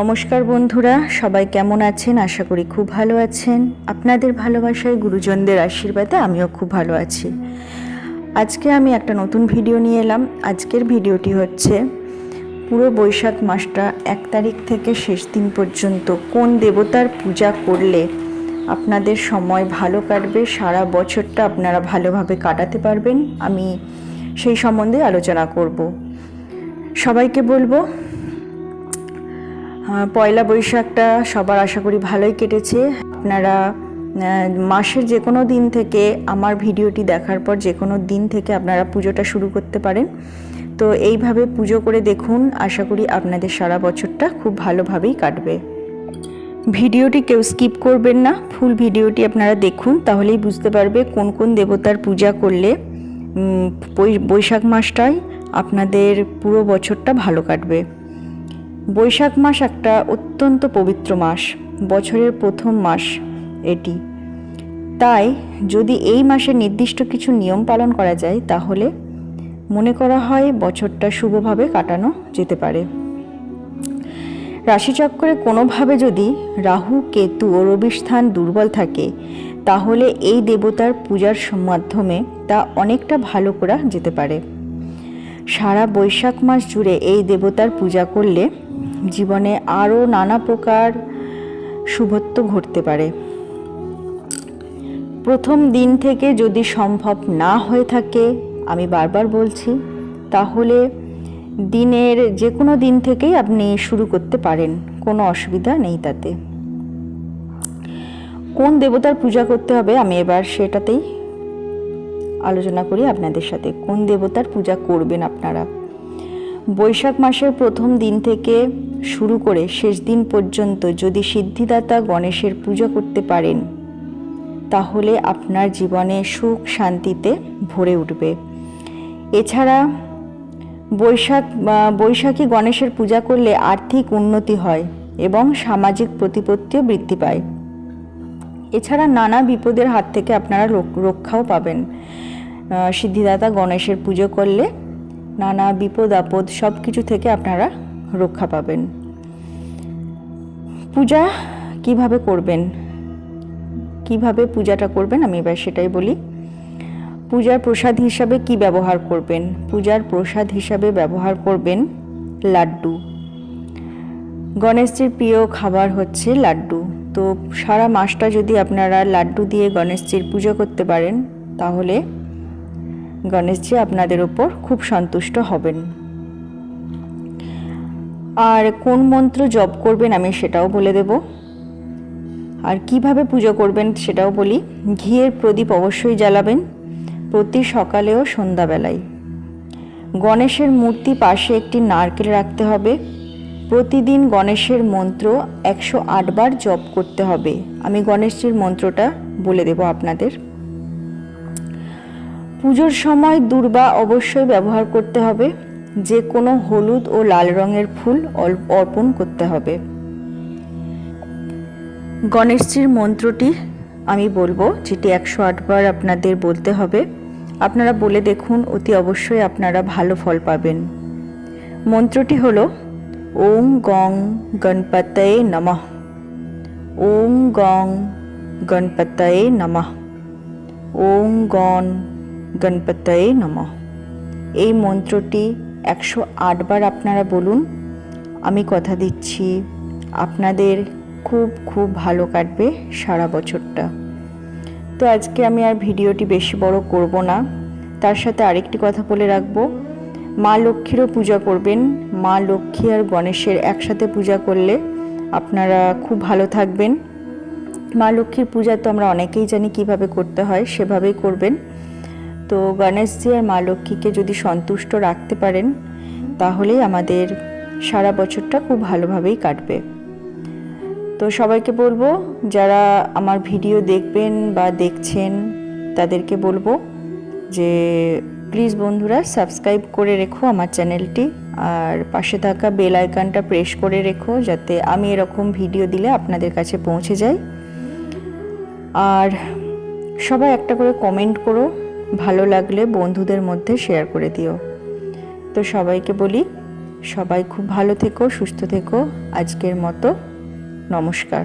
নমস্কার বন্ধুরা, সবাই কেমন আছেন? আশা করি খুব ভালো আছেন। আপনাদের ভালোবাসায় গুরুজনদের আশীর্বাদে আমিও খুব ভালো আছি। আজকে আমি একটা নতুন ভিডিও নিয়ে এলাম। আজকের ভিডিওটি হচ্ছে, পুরো বৈশাখ মাসটা এক তারিখ থেকে শেষ দিন পর্যন্ত কোন দেবতার পূজা করলে আপনাদের সময় ভালো কাটবে, সারা বছরটা আপনারা ভালোভাবে কাটাতে পারবেন, আমি সেই সম্বন্ধে আলোচনা করব। সবাইকে বলব পয়লা বৈশাখটা সবার আশা করি ভালোই কেটেছে। আপনারা মাসের যে কোনো দিন থেকে আমার ভিডিওটি দেখার পর যে কোনো দিন থেকে আপনারা পুজোটা শুরু করতে পারেন। তো এইভাবে পুজো করে দেখুন, আশা করি আপনাদের সারা বছরটা খুব ভালোভাবেই কাটবে। ভিডিওটি কেউ স্কিপ করবেন না, ফুল ভিডিওটি আপনারা দেখুন, তাহলেই বুঝতে পারবে কোন কোন দেবতার পূজা করলে বৈশাখ মাসটায় আপনাদের পুরো বছরটা ভালো কাটবে। বৈশাখ মাস একটা অত্যন্ত পবিত্র মাস, বছরের প্রথম মাস এটি। তাই যদি এই মাসে নির্দিষ্ট কিছু নিয়ম পালন করা যায়, তাহলে মনে করা হয় বছরটা শুভভাবে কাটানো যেতে পারে। রাশিচক্রে কোনোভাবে যদি রাহু, কেতু ও রবির স্থান দুর্বল থাকে, তাহলে এই দেবতার পূজার মাধ্যমে তা অনেকটা ভালো করা যেতে পারে। সারা বৈশাখ মাস জুড়ে এই দেবতার পূজা করলে জীবনে আরও নানা প্রকার শুভত্ব ঘটতে পারে। প্রথম দিন থেকে যদি সম্ভব না হয়ে থাকে, আমি বারবার বলছি, তাহলে দিনের যে কোনো দিন থেকেই আপনি শুরু করতে পারেন, কোনো অসুবিধা নেই তাতে। কোন দেবতার পূজা করতে হবে আমি এবার সেটাতেই আলোচনা করি আপনাদের সাথে। কোন দেবতার পূজা করবেন আপনারা? বৈশাখ মাসের প্রথম দিন থেকে শুরু করে শেষ দিন পর্যন্ত যদি সিদ্ধিদাতা গণেশের পূজা করতে পারেন, তাহলে আপনার জীবনে সুখ শান্তিতে ভরে উঠবে। এছাড়া বৈশাখ বৈশাখী গণেশের পূজা করলে আর্থিক উন্নতি হয় এবং সামাজিক প্রতিপত্তিও বৃদ্ধি পায়। এছাড়া নানা বিপদের হাত থেকে আপনারা রক- রক্ষাও পাবেন। সিদ্ধিদাতা গণেশের পুজো করলে নানা বিপদ আপদ সব কিছু থেকে আপনারা রক্ষা পাবেন। পূজা কীভাবে করবেন? কীভাবে পূজাটা করবেন? আমি এবার সেটাই বলি। পূজার প্রসাদ হিসাবে কি ব্যবহার করবেন? পূজার প্রসাদ হিসাবে ব্যবহার করবেন লাড্ডু। গণেশজির প্রিয় খাবার হচ্ছে লাড্ডু। তো সারা মাসটা যদি আপনারা লাড্ডু দিয়ে গণেশজির পুজো করতে পারেন, তাহলে গণেশজি আপনাদের ওপর খুব সন্তুষ্ট হবেন। আর কোন মন্ত্র জপ করবেন আমি সেটাও বলে দেব। আর কীভাবে পুজো করবেন সেটাও বলি, ঘিয়ের প্রদীপ অবশ্যই জ্বালাবেন প্রতি সকালে ও সন্ধ্যাবেলায়। গণেশের মূর্তি পাশে একটি নারকেল রাখতে হবে। প্রতিদিন গণেশের মন্ত্র একশো আটবার জপ করতে হবে। আমি গণেশজির মন্ত্রটা বলে দেব আপনাদের। পুজোর সময় দূর্বা অবশ্যই ব্যবহার করতে হবে। যে কোনো হলুদ ও লাল রঙের ফুল অর্পণ করতে হবে। গণেশজির মন্ত্রটি আমি বলব, যেটি একশো আটবার আপনাদের বলতে হবে। আপনারা বলে দেখুন, অতি অবশ্যই আপনারা ভালো ফল পাবেন। মন্ত্রটি হলো ওং গং গণপতয়ে নমঃ। ওং গং গণপতয়ে নমঃ। ওং গণ গণপতয়ে নমঃ। এই মন্ত্রটি একশো আটবার আপনারা বলুন। আমি কথা দিচ্ছি, আপনাদের খুব খুব ভালো কাটবে সারা বছরটা। তো আজকে আমি আর ভিডিওটি বেশি বড় করব না। তার সাথে আরেকটি কথা বলে রাখব। মা লক্ষ্মীরও পূজা করবেন। মা লক্ষ্মী আর গণেশের একসাথে পূজা করলে আপনারা খুব ভালো থাকবেন। মা লক্ষ্মীর পূজা তো আমরা অনেকেই জানি কীভাবে করতে হয়, সেভাবেই করবেন। তো গণেশজি আর মা লক্ষ্মীকে যদি সন্তুষ্ট রাখতে পারেন, তাহলেই আমাদের সারা বছরটা খুব ভালোভাবেই কাটবে। তো সবাইকে বলব, যারা আমার ভিডিও দেখবেন বা দেখছেন, তাদেরকে বলব যে প্লিজ বন্ধুরা সাবস্ক্রাইব করে রেখো আমার চ্যানেলটি, আর পাশে থাকা বেল আইকনটা প্রেস করে রেখো যাতে আমি এরকম ভিডিও দিলে আপনাদের কাছে পৌঁছে যায়। আর সবাই একটা করে কমেন্ট করো ভালো লাগলে বন্ধুদের মধ্যে শেয়ার করে দিও। তো সবাইকে বলি, সবাই খুব ভালো থেকো, সুস্থ থেকো। আজকের মতো নমস্কার।